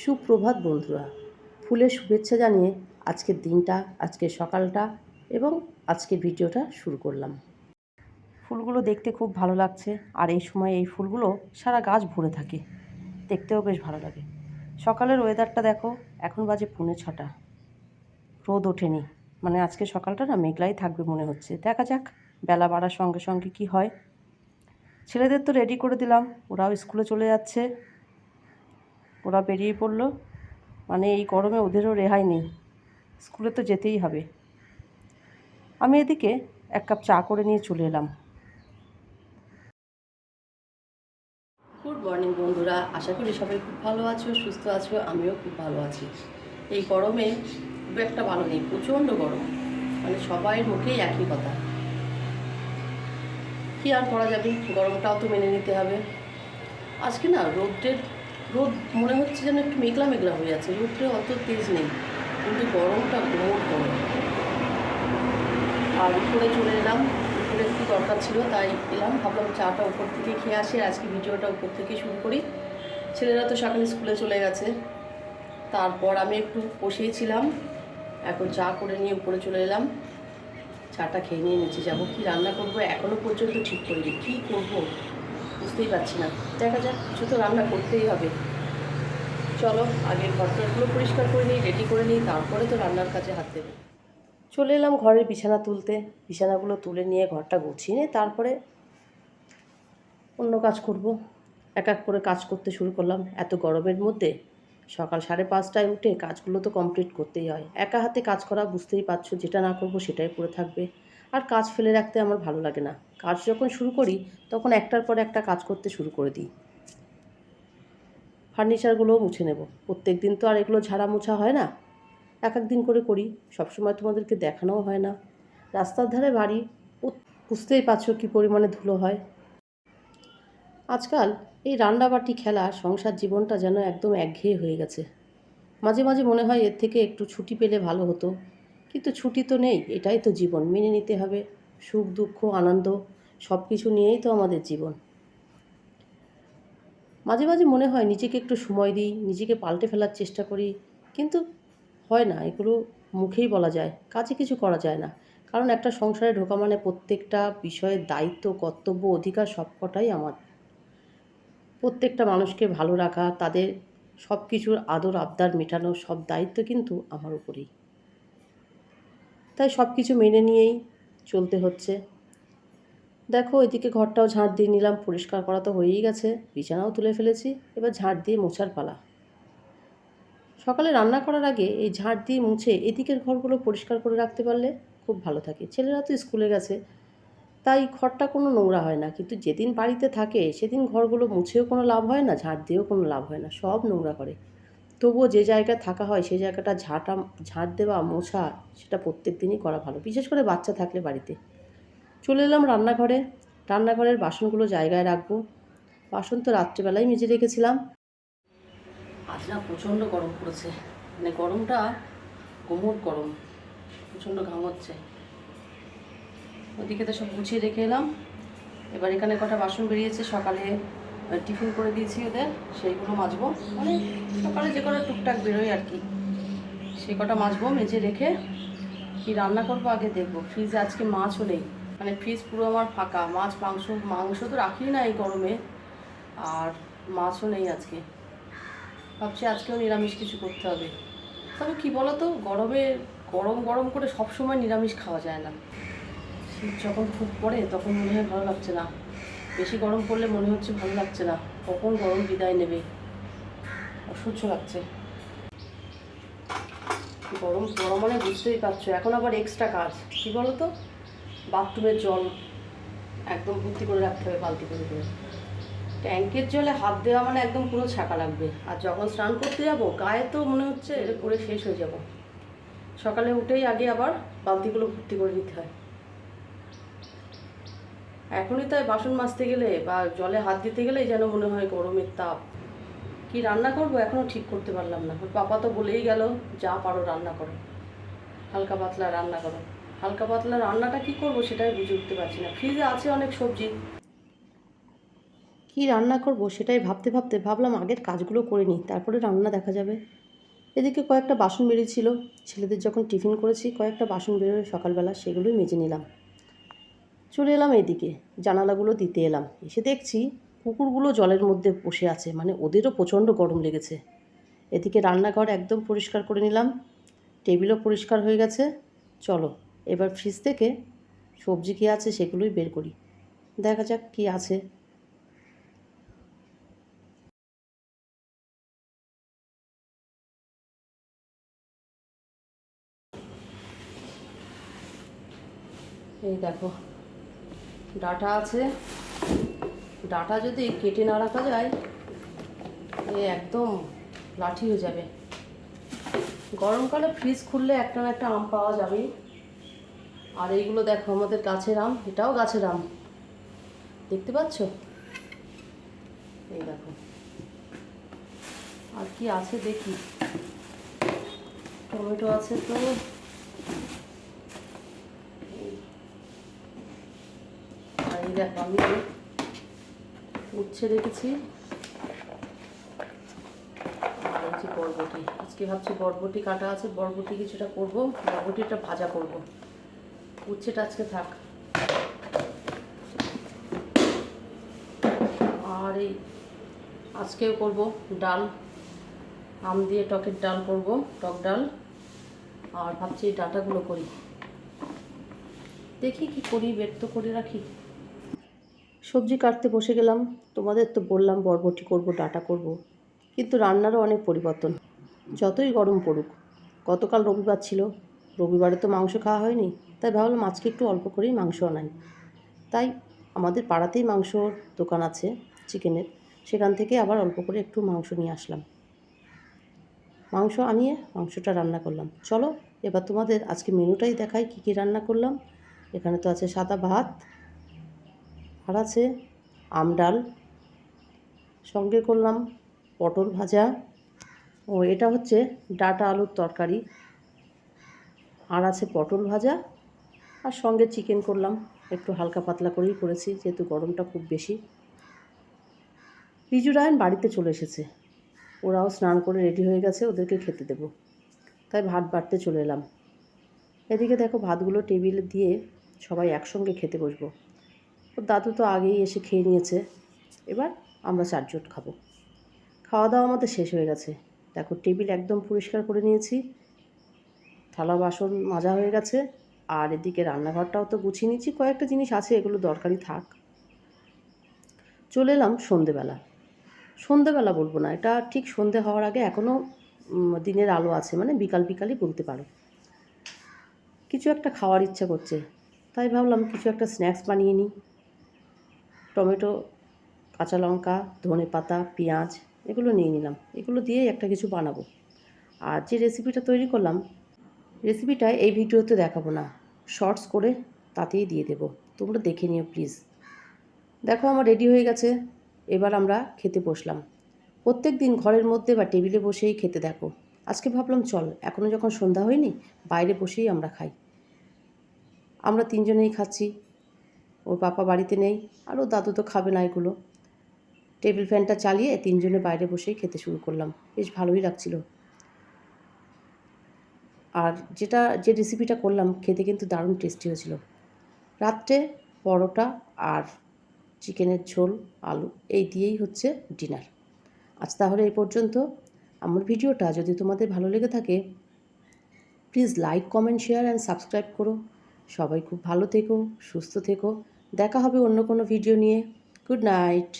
সুপ্রভাত বন্ধুরা, ফুলের শুভেচ্ছা জানিয়ে আজকের দিনটা আজকে সকালটা এবং আজকের ভিডিওটা শুরু করলাম। ফুলগুলো দেখতে খুব ভালো লাগছে আর এই সময় এই ফুলগুলো সারা গাছ ভরে থাকে। দেখতেও বেশ ভালো লাগে। সকালের ওয়েদারটা দেখো, এখন বাজে পৌনে ছটা। রোদ ওঠেনি। মানে আজকে সকালটা না মেঘলাই থাকবে মনে হচ্ছে। দেখা যাক, বেলা বাড়ার সঙ্গে সঙ্গে কি হয়। ছেলেদের তো রেডি করে দিলাম, ওরাও স্কুলে চলে যাচ্ছে। ওরা বেরিয়ে পড়ল। মানে এই গরমে ওদেরও রেহাই নেই। স্কুলে তো যেতেই হবে। আমি এদিকে এক কাপ চা করে নিয়ে চলে এলাম। গুড মর্নিং বন্ধুরা। আশা করি সবাই খুব ভালো আছো, সুস্থ আছো, আমিও খুব ভালো আছি। এই গরমে খুব একটা ভালো নেই, প্রচণ্ড গরম। মানে সবাই মুখেই একই কথা। কি আর করা যাবে? গরমটাও তো মেনে নিতে হবে। আজকে না রোদ্রের রোদ মনে হচ্ছে যেন একটু মেঘলা মেঘলা হয়ে যাচ্ছে রোদ্রে অত তেজ নেই, কিন্তু গরমটা ঘোর গরম। আর উপরে চলে এলাম, উপরে একটু দরকার ছিল, তাই এলাম। ভাবলাম চাটা উপর থেকে খেয়ে আসি আজকে ভিডিওটা উপর থেকে শুরু করি। ছেলেরা তো সকালে স্কুলে চলে গেছে। তারপর আমি একটু বসেইছিলাম এখন চা করে নিয়ে উপরে চলে এলাম। চাটা খেয়ে নিয়ে নিচে যাব। কি রান্না করব এখনও পর্যন্ত ঠিক করিনি। কী করব? বুঝতেই পারছি না। দেখা যাক কিছু তো রান্না করতেই হবে। চলো আগে ঘরটাগুলো পরিষ্কার করে নিই রেডি করে নিই, তারপরে তো রান্নার কাজে হাত দেবো। চলে এলাম ঘরের বিছানা তুলতে। বিছানাগুলো তুলে নিয়ে ঘরটা গুছিয়ে নিয়ে তারপরে অন্য কাজ করব। এক এক করে কাজ করতে শুরু করলাম। এত গরমের মধ্যে সকাল সাড়ে পাঁচটায় উঠে কাজগুলো তো কমপ্লিট করতেই হয়। একা হাতে কাজ করা বুঝতেই পারছ, যেটা না করব সেটাই পড়ে থাকবে। আর কাজ ফেলে রাখতে আমার ভালো লাগে না। কাজ যখন শুরু করি, তখন একটার পর একটা কাজ করতে শুরু করে দিই। ফার্নিচারগুলোও মুছে নেব। প্রত্যেক দিন তো আর এগুলো ঝাড়া মোছা হয় না। এক এক দিন করে করি। সবসময় তোমাদেরকে দেখানোও হয় না। রাস্তার ধারে বাড়ি বুঝতেই পারছ কী পরিমাণে ধুলো হয়। আজকাল এই রান্নাবাটি খেলা সংসার জীবনটা যেন একদম একঘেয়ে হয়ে গেছে। মাঝে মাঝে মনে হয় এর থেকে একটু ছুটি পেলে ভালো হতো। কিন্তু ছুটি তো নেই, এটাই তো জীবন। মেনে নিতে হবে, সুখ, দুঃখ, আনন্দ সব কিছু নিয়েই তো আমাদের জীবন। মাঝে মাঝে মনে হয় নিজেকে একটু সময় দিই, নিজেকে পাল্টে ফেলার চেষ্টা করি, কিন্তু হয় না, এগুলো মুখেই বলা যায়, কাজে কিছু করা যায় না। কারণ একটা সংসারে ঢোকা মানে প্রত্যেকটা বিষয়ের দায়িত্ব, কর্তব্য, অধিকার সবকটাই আমার। প্রত্যেকটা মানুষকে ভালো রাখা, তাদের সব কিছুর আদর, আবদার মেটানো সব দায়িত্ব কিন্তু আমার উপরেই। তাই সব কিছু মেনে নিয়েই চলতে হচ্ছে। দেখো, এদিকে ঘরটাও ঝাঁট দিয়ে নিলাম, পরিষ্কার করা তো হয়েই গেছে। বিছানাও তুলে ফেলেছি, এবার ঝাঁট দিয়ে মোছার পালা। সকালে রান্না করার আগে এই ঝাঁট দিয়ে মুছে এদিকের ঘরগুলো পরিষ্কার করে রাখতে পারলে খুব ভালো থাকে। ছেলেরা তো স্কুলে গেছে, তাই ঘরটা কোনো নোংরা হয় না। কিন্তু যেদিন বাড়িতে থাকে, সেদিন ঘরগুলো মুছেও কোনো লাভ হয় না ঝাঁট দিয়েও কোনো লাভ হয় না, সব নোংরা করে। তবুও যে জায়গায় থাকা হয় সেই জায়গাটা ঝাঁটা, ঝাঁট দেওয়া, মোছা, সেটা প্রত্যেক দিনই করা ভালো। বিশেষ করে বাচ্চা থাকলে বাড়িতে। চলে এলাম রান্নাঘরে। রান্নাঘরের বাসনগুলো জায়গায় রাখব। বাসন তো রাত্রিবেলায় মেজে রেখেছিলাম। আজ না প্রচণ্ড গরম পড়েছে। মানে গরমটা গোমর গরম। প্রচণ্ড ঘাম হচ্ছে। ওদিকে তো সব গুছিয়ে রেখে এলাম। এবার এখানে কটা বাসন বেরিয়েছে। সকালে টিফিন করে দিয়েছি ওদের, সেইগুলো মাজবো। মানে সকালে যে কটা টুকটাক বেরোয় আর কি। সেই কটা মাজবো মেজে রেখে কি রান্না করব আগে দেখব। ফ্রিজে আজকে মাছও নেই। মানে ফ্রিজ পুরো আমার ফাঁকা। মাছ, মাংস মাংস তো রাখি না এই গরমে। আর মাছও নেই আজকে। ভাবছি আজকেও নিরামিষ কিছু করতে হবে। তবে কি বলো তো গরমে গরম গরম করে সব সময় নিরামিষ খাওয়া যায় না। শীত যখন খুব পড়ে, তখন মনে হয় ভালো লাগছে না। বেশি গরম পড়লে মনে হচ্ছে ভালো লাগছে না। কখন গরম বিদায় নেবে? অসহ্য লাগছে। গরম গরম মানে বুঝতেই পারছ। এখন আবার এক্সট্রা কাজ। কি বলো তো বাথরুমের জল একদম ভর্তি করে রাখতে হবে বালতি করে করে। ট্যাঙ্কের জলে হাত দেওয়া মানে একদম পুরো ছাকা লাগবে। আর যখন স্নান করতে যাব, গায়ে তো মনে হচ্ছে এটা করে শেষ হয়ে যাব। সকালে উঠেই আগে আবার বালতিগুলো ভর্তি করে নিতে হয়। এখনই তাই বাসন মাজতে গেলে বা জলে হাত দিতে গেলেই যেন মনে হয় গরমের তাপ। কি রান্না করব? এখনও ঠিক করতে পারলাম না। পাপা তো বলেই গেল, যা পারো রান্না করো। হালকা পাতলা রান্না করো। হালকা পাতলা রান্নাটা কি করব সেটাই বুঝে উঠতে পারছি না। ফ্রিজে আছে অনেক সবজি। কী রান্না করব সেটাই ভাবতে ভাবতে ভাবলাম আগের কাজগুলো করে নিই, তারপরে রান্না দেখা যাবে। এদিকে কয়েকটা বাসন বেরিয়েছিল। ছেলেদের যখন টিফিন করেছি, কয়েকটা বাসন বেরোয় সকালবেলা, সেগুলোই মেজে নিলাম। চলে এলাম এদিকে, জানালাগুলো দিতে এলাম। এসে দেখছি কুকুরগুলো জলের মধ্যে বসে আছে মানে ওদেরও প্রচণ্ড গরম লেগেছে। এদিকে রান্নাঘর একদম পরিষ্কার করে নিলাম, টেবিলও পরিষ্কার হয়ে গেছে। চলো, এবার ফ্রিজ থেকে সবজি কী আছে সেগুলোই বের করি। দেখা যাক কী আছে। এই দেখো ডাটা আছে। ডাটা যদি কেটে না রাখা যায়, এ একদম লাঠি হয়ে যাবে। গরমকালে ফ্রিজ খুললে একটা না একটা আম পাওয়া যাবে আর এইগুলো দেখো, আমাদের গাছের আম, এটাও গাছের আম। দেখতে পাচ্ছ? এই দেখো। আর কি আছে দেখি। টমেটো আছে তো আর এই দেখো, আমি উচ্ছে রেখেছি। আর বরবটি, আজকে ভাবছি বরবটি কাটা আছে, বরবটি কিছুটা করব, বরবটিটা ভাজা করব। উচ্ছেটা আজকে থাক। আর এই আজকেও করব ডাল, আম দিয়ে টকের ডাল করব, টক ডাল। আর ভাবছি ডাটাগুলো করি। দেখি কি করি বের তো করে রাখি। সবজি কাটতে বসে গেলাম। তোমাদের তো বললাম বরবটি করব, ডাটা করব। কিন্তু রান্নারও অনেক পরিবর্তন। যতই গরম পড়ুক। গতকাল রবিবার ছিল। রবিবারে তো মাংস খাওয়া হয়নি। তাই ভাবলাম আজকে একটু অল্প করেই মাংস আনাই। তাই আমাদের পাড়াতেই মাংসর দোকান আছে চিকেনের। সেখান থেকে আবার অল্প করে একটু মাংস নিয়ে আসলাম। মাংস আনিয়ে মাংসটা রান্না করলাম। চলো, এবার তোমাদের আজকে মেনুটাই দেখাই কী কী রান্না করলাম। এখানে তো আছে সাদা ভাত আর আছে আম ডাল, সঙ্গে করলাম পটল ভাজা। ও, এটা হচ্ছে ডাটা আলুর তরকারি। আর আছে পটল ভাজা, আর সঙ্গে চিকেন করলাম। একটু হালকা পাতলা করেই করেছি, যেহেতু গরমটা খুব বেশি। রিজু রায়ন বাড়িতে চলে এসেছে। ওরাও স্নান করে রেডি হয়ে গেছে, ওদেরকে খেতে দেবো। তাই ভাত বাড়তে চলে এলাম। এদিকে দেখো ভাতগুলো টেবিলে দিয়ে সবাই একসঙ্গে খেতে বসবো। দাদু তো আগেই এসে খেয়ে নিয়েছে। এবার আমরা চারজন খাব। খাওয়া দাওয়া আমাদের শেষ হয়ে গেছে। দেখো টেবিল একদম পরিষ্কার করে নিয়েছি। থালা বাসন মাজা হয়ে গেছে। আর এদিকে রান্নাঘরটাও তো গুছিয়ে নিচ্ছি কয়েকটা জিনিস আছে, এগুলো দরকারি থাক। চলে এলাম সন্ধেবেলা। সন্ধেবেলা বলব না, এটা ঠিক সন্ধে হওয়ার আগে এখনও দিনের আলো আছে। মানে বিকাল বিকালই বলতে পারো। কিছু একটা খাওয়ার ইচ্ছা করছে। তাই ভাবলাম কিছু একটা স্ন্যাক্স বানিয়ে নিই। টমেটো, কাঁচা লঙ্কা, ধনে পাতা, পেঁয়াজ এগুলো নিয়ে নিলাম। এগুলো দিয়েই একটা কিছু বানাবো। আর যে রেসিপিটা তৈরি করলাম রেসিপিটা এই ভিডিওতে দেখাবো না। শর্টস করে তাতেই দিয়ে দেবো। তোমরা দেখে নিও প্লিজ দেখো আমার রেডি হয়ে গেছে। এবার আমরা খেতে বসলাম। প্রত্যেক দিন ঘরের মধ্যে বা টেবিলে বসেই খেতে দেখো। আজকে ভাবলাম, চল এখনও যখন সন্ধ্যা হয়নি, বাইরে বসেই আমরা খাই। আমরা তিনজনেই খাচ্ছি। ওর পাপা বাড়িতে নেই আর ও দাদু তো খাবে না এগুলো। টেবিল ফ্যানটা চালিয়ে তিনজনে বাইরে বসেই খেতে শুরু করলাম। বেশ ভালোই লাগছিল। আর যেটা, যে রেসিপিটা করলাম, খেতে কিন্তু দারুণ টেস্টি হয়েছিল। রাত্রে পরোটা আর চিকেনের ঝোল, আলু, এই দিয়েই হচ্ছে ডিনার আজ তাহলে এই পর্যন্ত। আমার ভিডিওটা যদি তোমাদের ভালো লেগে থাকে please like comment share and subscribe করো। সবাই খুব ভালো থেকো, সুস্থ থেকো। দেখা হবে অন্য কোনো ভিডিও নিয়ে। Good night